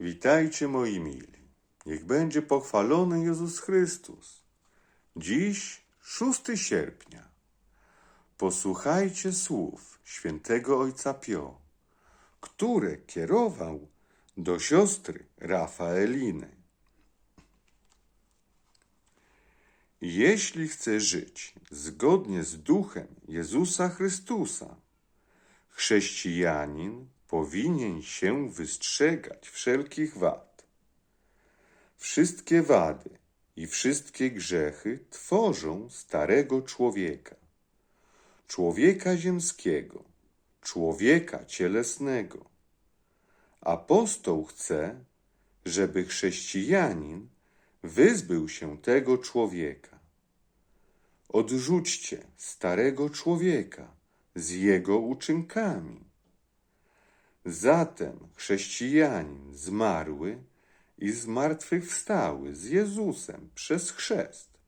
Witajcie moi mili. Niech będzie pochwalony Jezus Chrystus. Dziś 6 sierpnia. Posłuchajcie słów świętego ojca Pio, które kierował do siostry Rafaeliny. Jeśli chce żyć zgodnie z duchem Jezusa Chrystusa, chrześcijanin powinien się wystrzegać wszelkich wad. Wszystkie wady i wszystkie grzechy tworzą starego człowieka, człowieka ziemskiego, człowieka cielesnego. Apostoł chce, żeby chrześcijanin wyzbył się tego człowieka. Odrzućcie starego człowieka z jego uczynkami. Zatem chrześcijanin zmarły i zmartwychwstały z Jezusem przez chrzest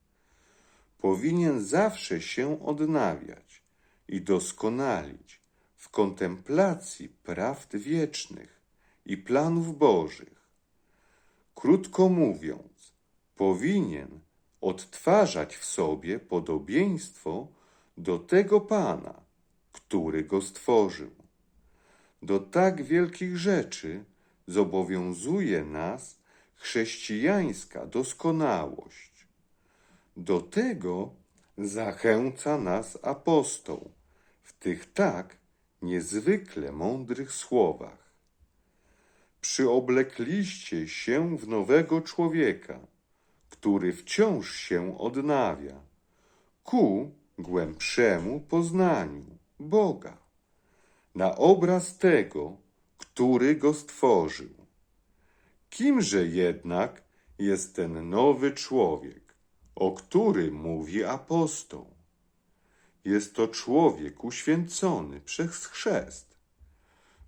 powinien zawsze się odnawiać i doskonalić w kontemplacji prawd wiecznych i planów Bożych. Krótko mówiąc, powinien odtwarzać w sobie podobieństwo do tego Pana, który go stworzył. Do tak wielkich rzeczy zobowiązuje nas chrześcijańska doskonałość. Do tego zachęca nas apostoł w tych tak niezwykle mądrych słowach. Przyoblekliście się w nowego człowieka, który wciąż się odnawia, ku głębszemu poznaniu Boga, na obraz tego, który go stworzył. Kimże jednak jest ten nowy człowiek, o którym mówi apostoł? Jest to człowiek uświęcony przez chrzest,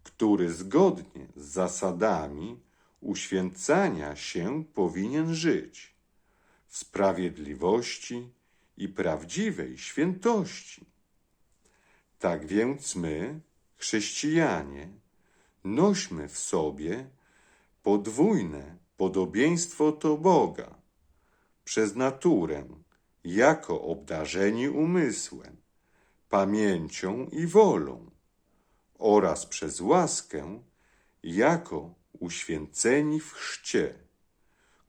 który zgodnie z zasadami uświęcania się powinien żyć w sprawiedliwości i prawdziwej świętości. Tak więc my, chrześcijanie, nośmy w sobie podwójne podobieństwo do Boga przez naturę jako obdarzeni umysłem, pamięcią i wolą oraz przez łaskę jako uświęceni w chrzcie,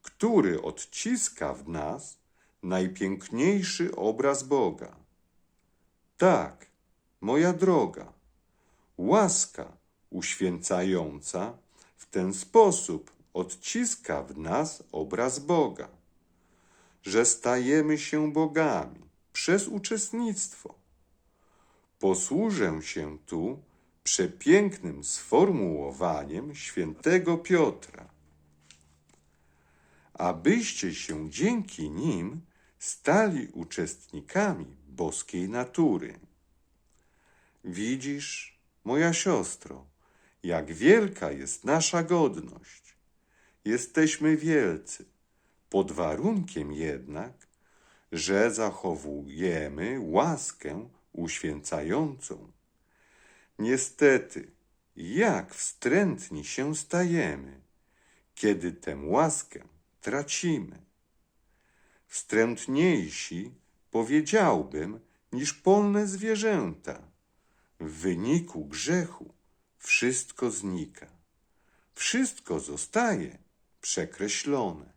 który odciska w nas najpiękniejszy obraz Boga. Tak, moja droga, łaska uświęcająca w ten sposób odciska w nas obraz Boga, że stajemy się bogami przez uczestnictwo. Posłużę się tu przepięknym sformułowaniem świętego Piotra, abyście się dzięki nim stali uczestnikami boskiej natury. Widzisz, moja siostro, jak wielka jest nasza godność. Jesteśmy wielcy, pod warunkiem jednak, że zachowujemy łaskę uświęcającą. Niestety, jak wstrętni się stajemy, kiedy tę łaskę tracimy. Wstrętniejsi, powiedziałbym, niż polne zwierzęta. W wyniku grzechu wszystko znika. Wszystko zostaje przekreślone.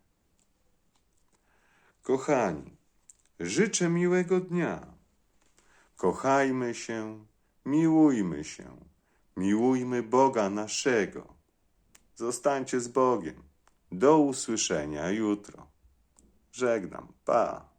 Kochani, życzę miłego dnia. Kochajmy się, miłujmy się, miłujmy Boga naszego. Zostańcie z Bogiem. Do usłyszenia jutro. Żegnam. Pa.